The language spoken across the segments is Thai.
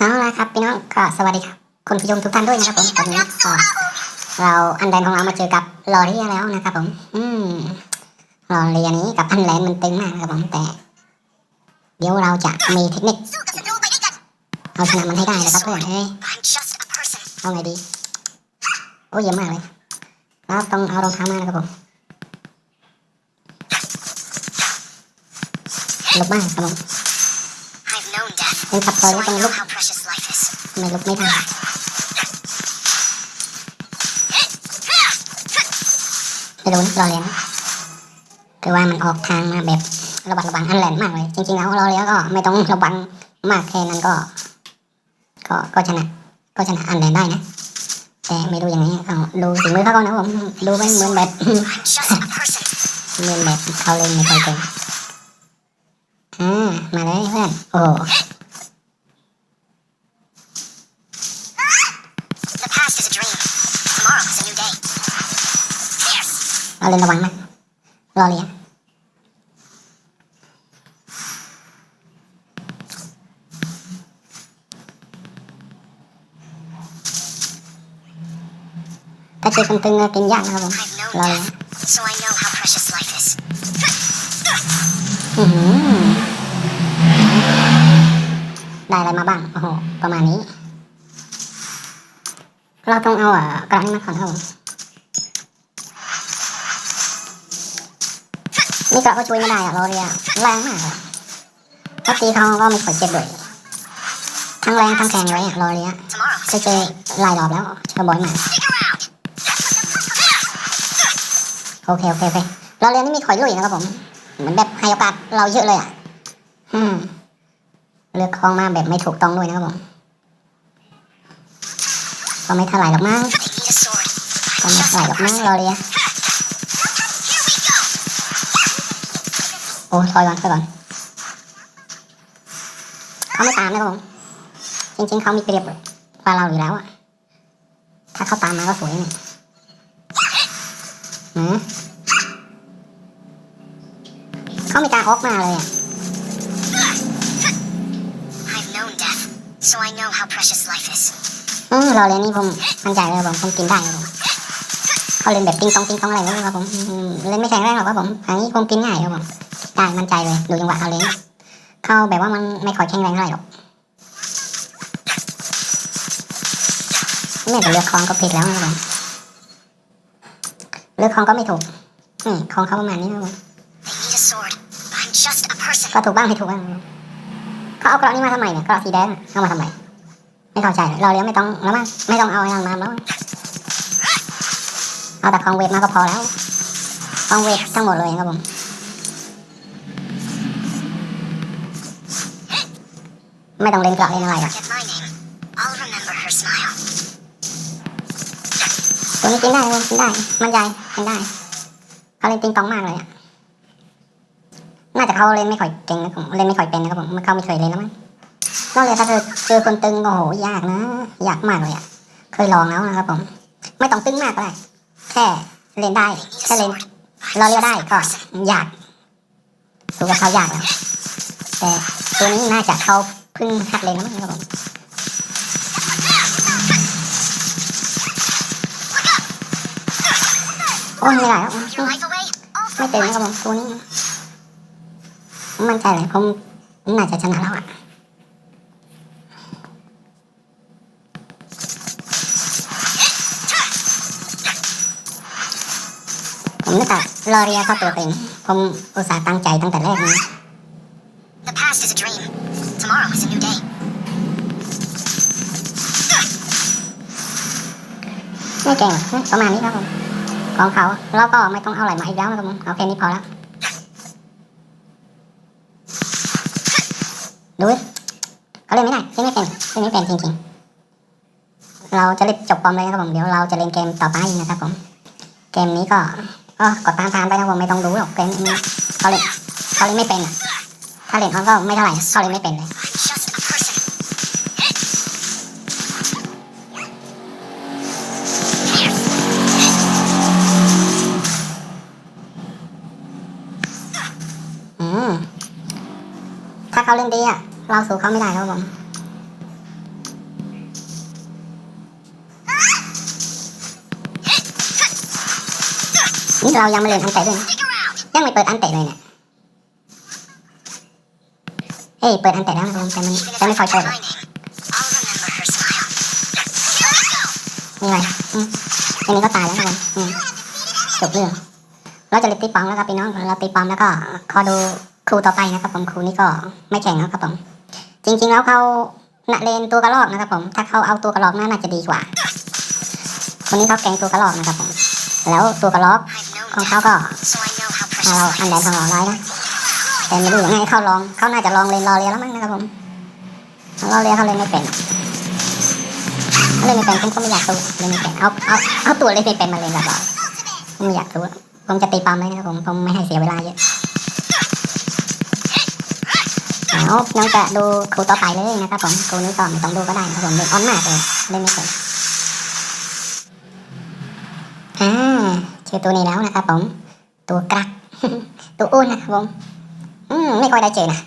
เอาละครับพี่น้องก็สวัสดีครับคุณผู้ชมทุกท่านด้วยนะครับผมตอนนี้ก็เราอันแดนของเรามาเจอกับลอเรียแล้วนะครับผม อืมลอเรียนี้กับอันแลนมันตึงมากนะครับผมแต่ เดี๋ยวเราจะมีเทคนิคเอาชนะมันให้ได้นะครับเพื่อนเฮ้ยเอาไงดีโอ้เยี่ยมมากเลยเราต้องเอารองเท้ามานะครับผมลุกมากครับผม known death เป็นขับ so ซอย I แล้วต้อง know ลุก how precious life is ทำไมลุกไม่ได้ไปดูนะรอเรียนคือว่ามันออกทางมาแบบระบัดระวังอันแลนมากเลย จริงๆแล้วรอเรียนก็ไม่ต้องระวังมากแค่นั้นก็ ก็ก็ชนะ ก็ชนะอันแลนได้นะแต่ไม่รู้ยังไงเขาดูฝีมือเขาก่อนนะผมดูไม่เหมือนแบบ I'm just a person เหมือนแบบเขาเล่นไม่ค่อยเก่งอ่ามาเลยเพื่อนโอ้ เราเล่นระวังนะรอเรียนถ้าเจอคนตึงก็กินยากนะครับผมรอเรียน death so I know how precious life is อื้อหือได้อะไรมาบ้างโอ้โหประมาณนี้ เราต้องเอาอะกระดาษนี้มาก่อนครับผม นี่กระก็ช่วยไม่ได้อะรอเรียแรงมากถ้าตีเขาก็ไม่ค่อยเจ็บเลยทั้งแรงทั้งแข็งเลยอะรอเรียเคยเจอหลายรอบแล้วเจอบ่อยมากโอเคโอเคโอเคเราเรียนนี่มีข่อยลุยนะครับผม เหมือนแบบให้โอกาสเราเยอะเลยอะอืมเลือกคลองมาแบบไม่ถูกต้องด้วยนะครับผมก็ไม่เท่าไหร่หรอกมั้งก็ไม่เท่าไหร่หรอกมั้งเราเรียน โอ้ถอยก่อนถอยก่อนเขาไม่ตามนะครับผมจริงๆเขามีเปรียบกว่าเราอยู่แล้วอะถ้าเขาตามมาก็สวยนี่หืมเขามีการออกมาเลยอะ I've known death so I know how precious life is อืมเราเรียนนี่ผมมั่นใจเลยครับผมผมกินได้ครับผมเขาเล่นแบบติ้งตองติ้งตองอะไรเลยครับผมอืมเล่นไม่แข็งแรงหรอกครับผมอันนี้ผมกินง่ายครับผม ได้มั่นใจเลย ดูจังหวะเขาเล่นเขาแบบว่ามันไม่ค่อยแข็งแรงเท่าไหร่หรอกไม่แต่เลือกคลองก็ผิดแล้วนะครับผมเลือกคลองก็ไม่ถูกนี่คลองเขาประมาณนี้ครับผม they need a sword I'm just a person ก็ถูกบ้างไม่ถูกบ้างเขาเอากรอบนี้มาทำไมเนี่ยกรอบสีแดงเอามาทำไมไม่เข้าใจเลยเราเลี้ยงไม่ต้องแล้วมั้งไม่ต้องเอาอะไรมาแล้วมั้งเอาแต่คลองเวทมาก็พอแล้วคลองเวททั้งหมดเลยครับผม ไม่ต้องเล่นกรอบเล่นอะไรหรอก forget my name I'll remember her smile ตัวนี้กินได้ครับกินได้ มั่นใจกินได้เขาเล่นติงตองมากเลยอะน่าจะเขาเล่นไม่ค่อยเก่งนะผมเล่นไม่ค่อยเป็นนะครับผมมันเขาไม่เคยเล่นแล้วมั้งก็เลยถ้าเจอเจอคนตึงโอ้โหยากนะยากมากเลยอะเคยลองแล้วนะครับผม ไม่ต้องตึงมากก็ได้แค่เล่นได้ they need a แค่เล่น sword เรา I'm เรียก just ได้ a ก็ person ยากสู้กับเขายากแล้วแต่ตัวนี้น่าจะเขา เพิ่งหัดเล่นแล้วมั้งครับผมโอ้ยไม่ได้แล้ว your life away all ไม่ for เต็ม what นะครับผมตัวนี้ผมมั่นใจเลยผมน่าจะชนะแล้วอะผมนึกอะรอเรียเข้าตัวเองผมอุตส่าห์ตั้งใจตั้งแต่แรกนะ ไม่เก่งประมาณนี้ครับผมของเขาเราก็ไม่ต้องเอาอะไรมาอีกแล้วนะครับผมเอาแค่นี้พอแล้วดูเขาเล่นไม่ได้เล่นไม่เป็นเล่นไม่เป็นจริงๆ เราจะรีบจบปอมเลยนะครับผมเดี๋ยวเราจะเล่นเกมต่อไปนะครับผมเกมนี้ก็ก็กดตามทางไปนะผมไม่ต้องรู้หรอกเกมนี้เขาเล่นเขาเล่นไม่เป็นถ้าเล่นเขาก็ไม่เท่าไหร่เขาเล่นไม่เป็นเลย ถ้าเขาเล่นดีอะเราสู้เขาไม่ได้ครับผมนี่เรายังไม่เล่นอันเตะด้วยนะยังไม่เปิดอันเตะเลยเนี่ยเฮ้ยเปิดอันเตะแล้วนะครับผมแต่มันแต่ไม่คอยเปิดนี่ไงอันนี้ก็ตายแล้วครับผมจบเรื่อง เราจะเล่นตีปองแล้วครับพี่น้องเราตีปองแล้วก็คอยดูครูต่อไปนะครับ ผมครูนี่ก็ไม่แข่งนะครับผมจริง ๆ แล้วเขาณเลนตัวกระรอกนะครับ ผม ถ้าเขาเอาตัวกระรอกน่าจะดีกว่า คนนี้เขาแกงตัวกระรอกนะครับผม แล้วตัวกระรอกของเขาก็ so I know how ถ้าเราอันแดนของเราร้ายนะแต่ไม่รู้ยังไงเขาลองเขาน่าจะลองเลนรอเรียแล้วมั้งนะครับผมรอเรียเขาเล่นไม่เป็นเขาเล่นไม่เป็นผมก็ไม่อยากสู้เล่นไม่เป็นเอาเอาเอาตัวเล่นไม่เป็นมาเล่นแบบเราไม่อยากสู้ ผมจะตีปั๊มเลยนะครับผมผมไม่ให้เสียเวลาเยอะเอาน้องจะดูครูต่อไปเลยนะครับผมครูนี้ก็ไม่ต้องดูก็ได้นะครับผมเล่นออนมากเลยเล่นไม่เป็นอ่าเจอตัวนี้แล้วนะครับผม ตัวกรัก ตัวอ้วนนะครับผมอืมไม่ค่อยได้เจอนะ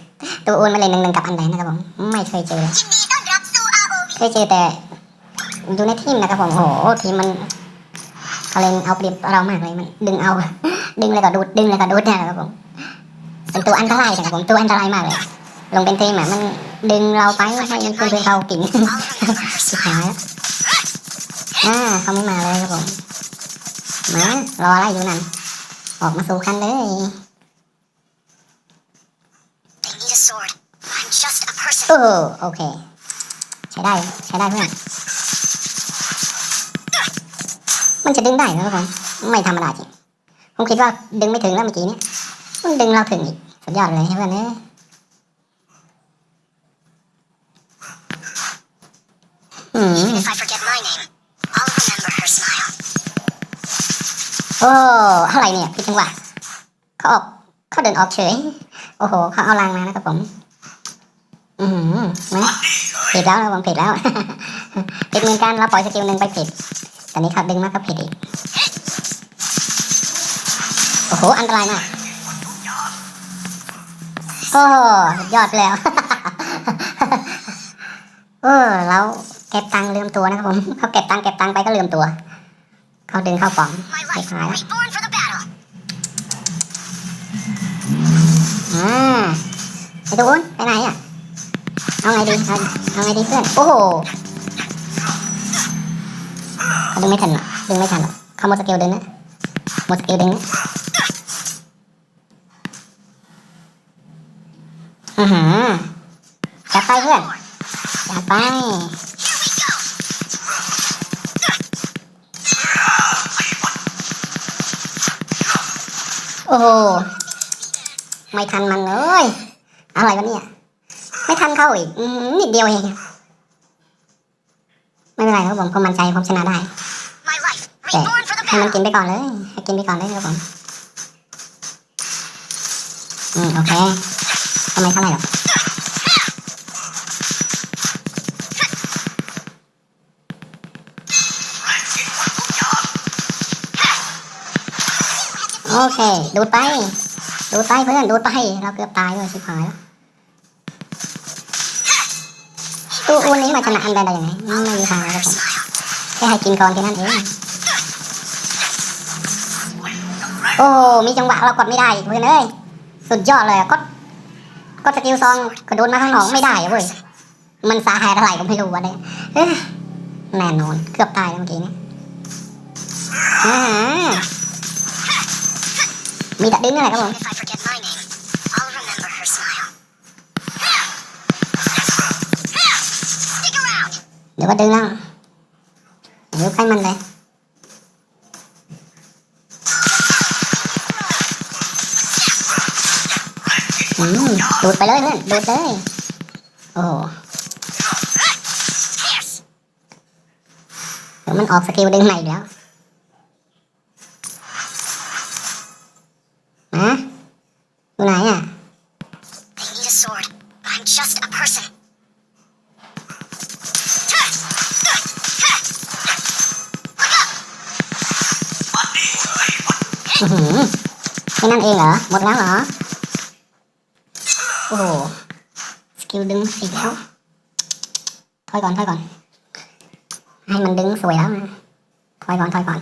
ตัวอ้วนมาเล่นหนึ่งหนึ่งกับอันไหนนะครับผมไม่เคยเจอเลยยินดีต้อนรับสู่ ROV เคยเจอแต่อยู่ในทีมนะครับผมโหทีมมัน เขาเล่นเอาเปรียบเรามากเลยมันดึงเอา ดึงเลยก็ดูดดึงเลยก็ดูดเนี่ยนะครับผมเป็นตัวอันตรายนะครับผมตัวอันตรายมากเลย ลงเป็นทีมอะมันดึงเราไปให้เพื่อนๆเขากิน I'll remember her สุด smile. ท้ายแล้วอ่าเขาไม่มาเลยครับผมมารออะไรอยู่นั่นออกมาสู่กันเลย They need a sword. I'm just a person. โอ้โอเค ใช้ได้ ใช้ได้เพื่อน มันจะดึงได้นะครับผมไม่ธรรมดาจริงผมคิดว่าดึงไม่ถึงแล้วเมื่อกี้เนี่ยมันดึงเราถึงอีกสุดยอดเลยเพื่อนเอ้ยอืม Even if I forget my name, I'll remember her smile. โอ้อะไรเนี่ยพี่จังหวะเขาออกเขาเดินออกเฉย โอ้โหเขาเอาลางมานะครับผม อือหือนะผิดแล้วนะผมผิดแล้วผิดเหมือนกันเราปล่อยสกิลหนึ่งไปผิด แต่นี้เขาดึงมาก็ผิดอีก โอ้โห อันตรายมาก โอ้สุดยอดแล้ว เออแล้วเก็บตังค์ลืมตัวนะครับผม เขาเก็บตังค์เก็บตังค์ไปก็ลืมตัว เขาดึงเข้าป่องไม่ายแล้วอ่าไอ้ตูนไปไหนอะ เอาไงดีเอาเอาไงดีเพื่อน โอ้โห ดึงไม่ทันหรอกดึงไม่ทันหรอเขาหมดสกิลดึงนะหมดสกิลดึงนะอือหือจัดไปเพื่อนจัดไปโอ้โหไม่ทันมันเลยอะไรวะเนี่ย ไม่ทันเข้าอีกอืมนิดเดียวเอง ไม่เป็นไรครับผมผมมั่นใจผมชนะได้แต่ให้มันกินไปก่อนเลยให้กินไปก่อนเลยครับผมอืมโอเคทำไมเท่าไหร่หรอกโอเค ดูดไป ดูดไปเพื่อน ดูดไป เราเกือบตายเลยชิบหายแล้ว วอ้วนนี้มาชนะอันใดได้ยังไงไม่มีทางเลยครับผมแค่ให้กินก่อนแค่นั้นเองโอ้มีจังหวะเรากดไม่ได้เพื่อนเอ้ยสุดยอดเลยกดกดสกิลซองกระโดดมาข้างนอกไม่ได้อะเว้ยมันสาหตุอะไรก็ไม่รู้วะเนี่ยเอ้ยแน่นอนเกือบตายเมื่อกี้เนี่ยมีแต่ดึงอะไรครับผม ดี๋ยวก็ดึงแล้วเดี๋ยวใครมันเลยอืมดูดไปเลยเพื่อนดูดเลย โอ้เดี๋ยวมันออกสกิลดึงใหม่อีกแล้วนะ แค่นั้นเองเหรอ หมดแล้วเหรอ โอ้โห สกิลดึงอีกแล้วถอยก่อนถอยก่อน ให้มันดึงสวยแล้วนะถอยก่อนถอยก่อน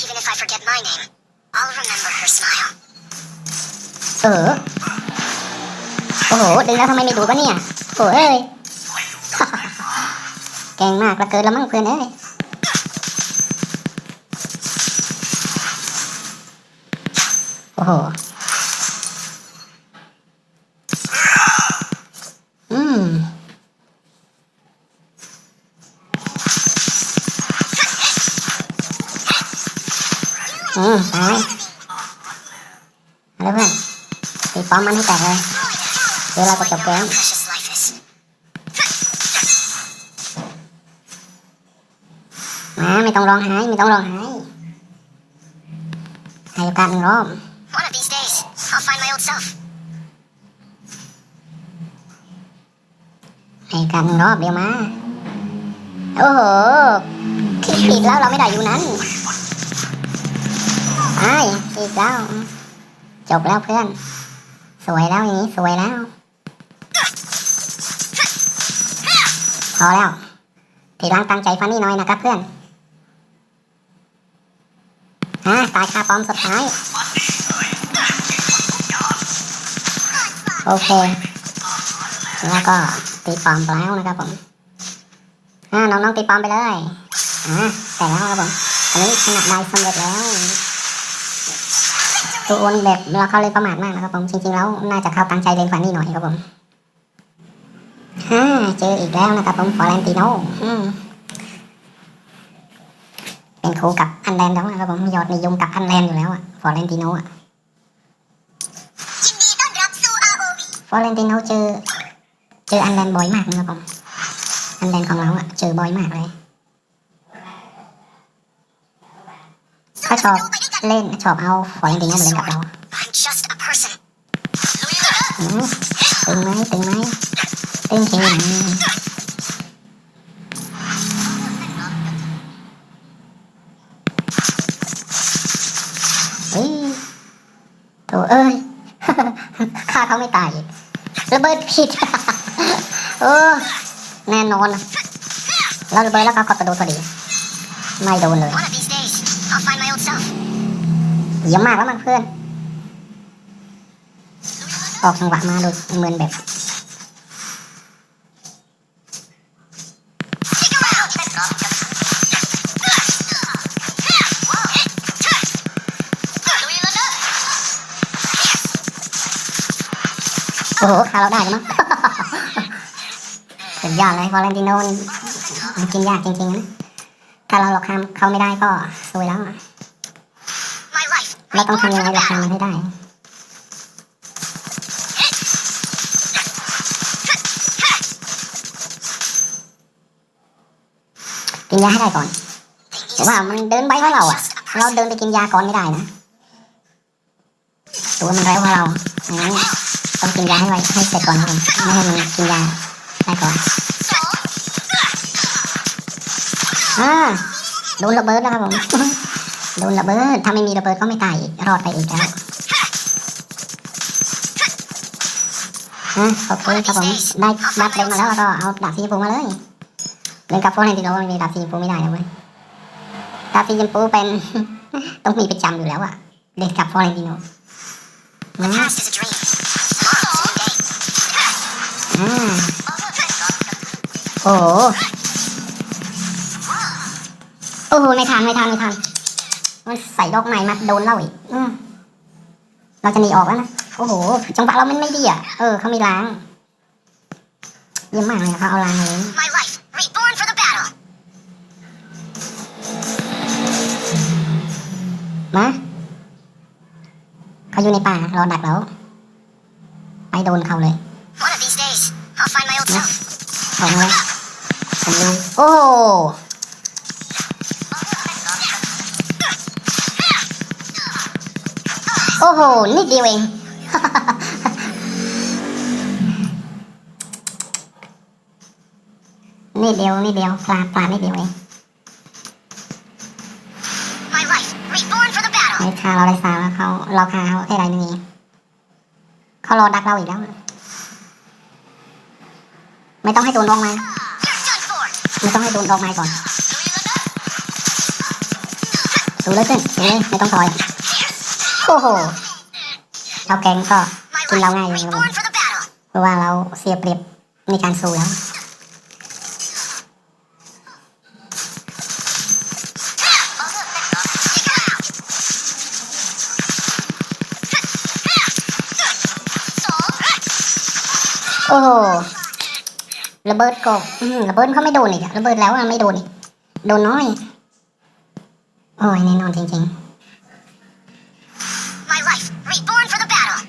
Even if I forget my name, I'll เออ โอ้โห ดึงแล้วทำไมไม่ดูดวะเนี่ยโอ้เอ้ยเก่งมากละเกินแล้วมั้งเพื่อนเอ้ย โอ้โหอืมอืมตายเอาเลยเพื่อนตีป้อมมันให้แตกเลยเดี๋ยวเราจะจบเกมมาไม่ต้องร้องไห้ไม่ต้องร้องไห้ให้โอกาสหนึ่งรอบ One of these days, I'll find my old self. ให้โอ กาสหนึ่งรอบเดียวมา โอ้โหคลิกผิดแล้วเราไม่ได้อยู่นั้นไอ้อีกแล้วจบแล้วเพื่อน สวยแล้วอย่างนี้สวยแล้ว พอแล้ว ทีหลังตั้งใจฟันนี่หน่อยนะครับเพื่อนฮะตายคาปอมสุดท้าย โอเค แล้วก็ ตีปอมไปแล้วนะครับผมอ่าน้องๆตีปอมไปเลยอ่าแต่แล้วครับผมอันนี้ขนาดได้สำเร็จแล้วตัวอ้วนแบบเราเข้าเลยประมาทมากนะครับผมจริงๆแล้วน่าจะเข้าตั้งใจเล่นฟันนี่หน่อยครับผมฮ่าเจออีกแล้วนะครับผมฟอร์เรนติโนอืมเป็นครูกับอันแลนแล้วนะครับผมยอดนิยมกับอันแลนอยู่แล้วอะฟอร์เรนติโนอะยินดีต้อนรับสู่ ROV ฟอร์เรนติโนเจอ เจออันแลนบ่อยมากนะครับผมอันแลนของเราอะเจอบ่อยมากเลยเขาชอบเล่นชอบเอาฟอร์เรนติโนมาเล่นกับเราตึงไหมตึงไหมตึงเข็มเฮ้ยโถเอ้ยฆ่าเขาไม่ตายระเบิดผิด เออ แน่นอนนะแล้วระเบิดแล้วเขาก็กระโดดพอดี ไม่โดนเลย One of these days, I'll find my old self. เยี่ยมมากแล้วมันเพื่อน ออกจังหวะมาโดยเหมือนแบบ Stick around. โอ้โหคาเราได้กันมั้ง สุดยอดเลยฟอเรนติโนนี่กินยากจริงๆนะถ้าเราหลอกคำเขาไม่ได้ก็สวยแล้วเราต้องทำยังไงหลอก battle. คำมันให้ได้กินยาให้ได้ก่อนแต่ว่ามันเดินไปเพราเราอะเราเดินไปกินยาก่อนไม่ได้นะตัวมันเร็วกว่าเราดังนั้นต้องกินยาให้ไวให้เสร็จก่อนครับผมไม่ให้มันกินยา ได้ก่อนอ่าโดนระเบิดแล้วครับผมโดนระเบิดถ้าไม่มีระเบิดก็ไม่ตายอีกรอดไปอีกแล้วอะโอเคครับผมได้ดับเล็กมาแล้วแล้วก็เอาดาบสีชมพูมาเลยเล่นกับโฟนให้ดีโร่มีดาบสีชมพูไม่ได้นะเว้ยดาบสีชมพูเป็นต้องมีประจำอยู่แล้วอะเล่นกับฟอเรนติโน The น โอ้โหโอ้โหไม่ทันไม่ทันไม่ทันมันใส่ดอกไม้มาโดนเราอีกอืมเราจะหนีออกแล้วนะโอ้โหจังหวะเรามันไม่ดีอะเออเขามีล้างเยี่ยมมากเลยอะเขาเอาล้างมาเลย My life, reborn for the battle. มาเขาอยู่ในป่ารอดักเราไปโดนเขาเลย One of these days, I'll find my old self. เขาเลยผมรู้ โอ้โหโอ้โหนิดเดียวเองนิดเดียวนิดเดียวปลาปลานิดเดียวเอง My life, reborn for the battle. ไอ้คาเราได้สาวแล้วเขาเราคาเขาแค่ไรนึงเองเขารอดักเราอีกแล้ว ไม่ต้องให้โดนดอกไม้ You're done for. ไม่ต้องให้โดนดอกไม้ก่อนดูเลยขึ้นดูเลยไม่ต้องถอยโอ้โหชาแกงก็ My Kim Lao life, ngay rồi. reborn for the battle. เพราะว่าเราเสียเปรียบในการสู้แล้วโอ้ ระเบิดกบอืมระเบิดเขาไม่โดนอีกอะระเบิดแล้วอะไม่โดนอีกโดนน้อยโอ้ยแน่นอนจริง My life, reborn for the battle. ๆ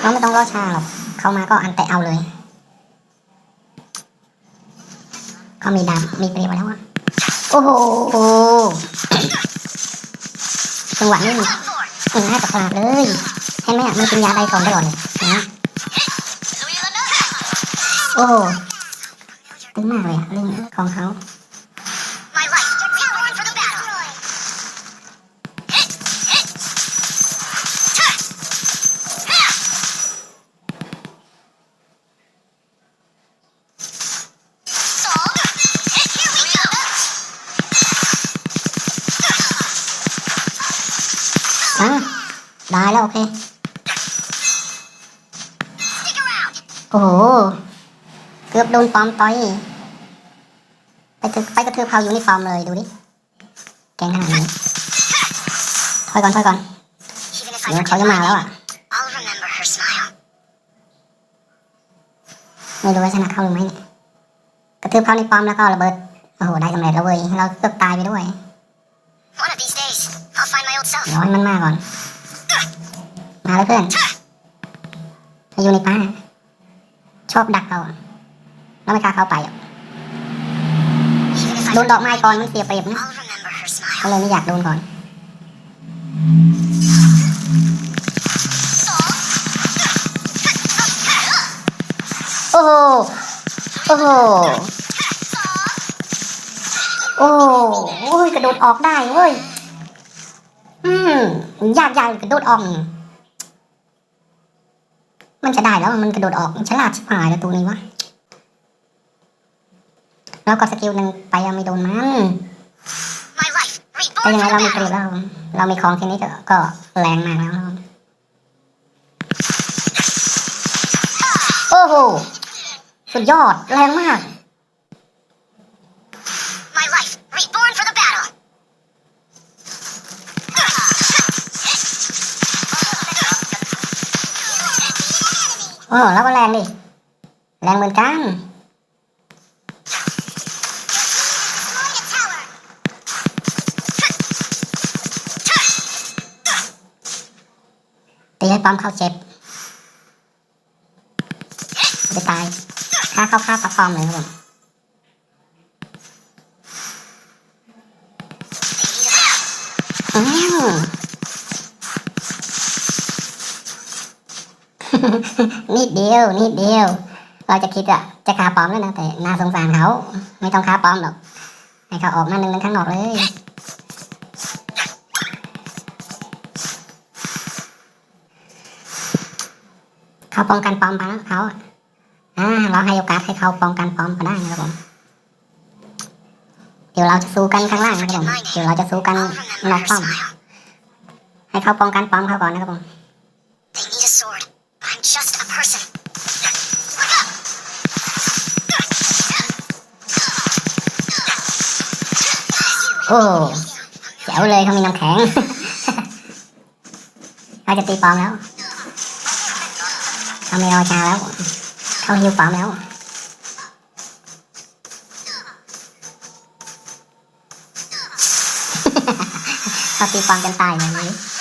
เราไม่ต้องรอช้าหรอก เขามาก็อันแตะเอาเลยเขามีดาบมีเปรียบแล้วอะโอ้โหจังหวะนี้ กินง่าจะพลาดเลยให็นไหมอะมันกินยาใบขอนตลอดเลยนะโอ้โหตึงมากเลยอะเรื่องของเขา My life, reborn for the battle. Hit, hit. Ta. Ha. Soul. Hit, here we go. อะ ได้แล้วโอเค Stick around. โอ้โห เกือบโดนปอมต่อย ไปกระไปกระทืบเขายูนิฟอร์มเลยดูดิ แกงขนาดนี้ถอยก่อนถอยก่อน Even if เดี๋ยว I เขา forget จะมา my แล้ว name, อะ I'll remember her smile. ไม่รู้ว่าชนะเขาหรือไม่เนี่ยกระทืบเขาในปอมแล้วก็ระเบิด โอ้โห ได้สำเร็จแล้วเว้ย เราเกือบตายไปด้วย One of these days, I'll find my old self. เดี๋ยวให้มันมาก่อน มาเลยเพื่อนไปอยู่ในป่า ชอบดักเราอะแล้วไม่กล้าเข้าไปอะ Even if I โดนดอก forget ไม้ my ก่อน name, มันเสียเปรียบนะ I'll remember her ก็ smile. เลยไม่อยากโดนก่อนโอ้โหโอ้โหโอ้โอ้ยกระโดดออกได้เว้ย อืมยากใหญ่กระโดดออก มันจะได้แล้วมันกระโดดออกฉลาดชิบหายแล้วตัวนี้วะแล้วก็สกิลหนึ่งไปยังไม่โดนมันแต่ยังไงเรามีเปรียบ battle. แล้วเรามีของที่นี้ก็แรงมากแล้ว โอ้โห สุดยอดแรงมาก My life, reborn for the battle. โอ้แล้วก็แรงดิ แรงเหมือนกันตีให้ปั๊มเข้าเจ็บจะตายฆ่าเข้าฆ่าป้อมเลยครับผมอืม นิดเดียวนิดเดียว เราจะคิดอะจะฆ่าปลอมแล้วนะแต่น่าสงสารเขาไม่ต้องฆ่าปลอมหรอกให้เขาออกมาหนึ่งหนึ่งข้างนอกเลยเขาป้องกันปลอมไปแล้วเขาอ่าเราให้โอกาสให้เขาป้องกันปลอมก็ได้นะครับผมเดี๋ยวเราจะสู้กันข้างล่างนะครับผมเดี๋ยวเราจะสู้กันนอกป้อมให้เขาป้องกันปลอมเขาก่อนนะครับผม อ้แจ๋วเลยเขามีน้ำแข็งเขาจะตีปลอมแล้วเขาไม่รอช้าแล้วเขาฮิวปลอมแล้วเขาตีปลอมกันตายอย่างนี้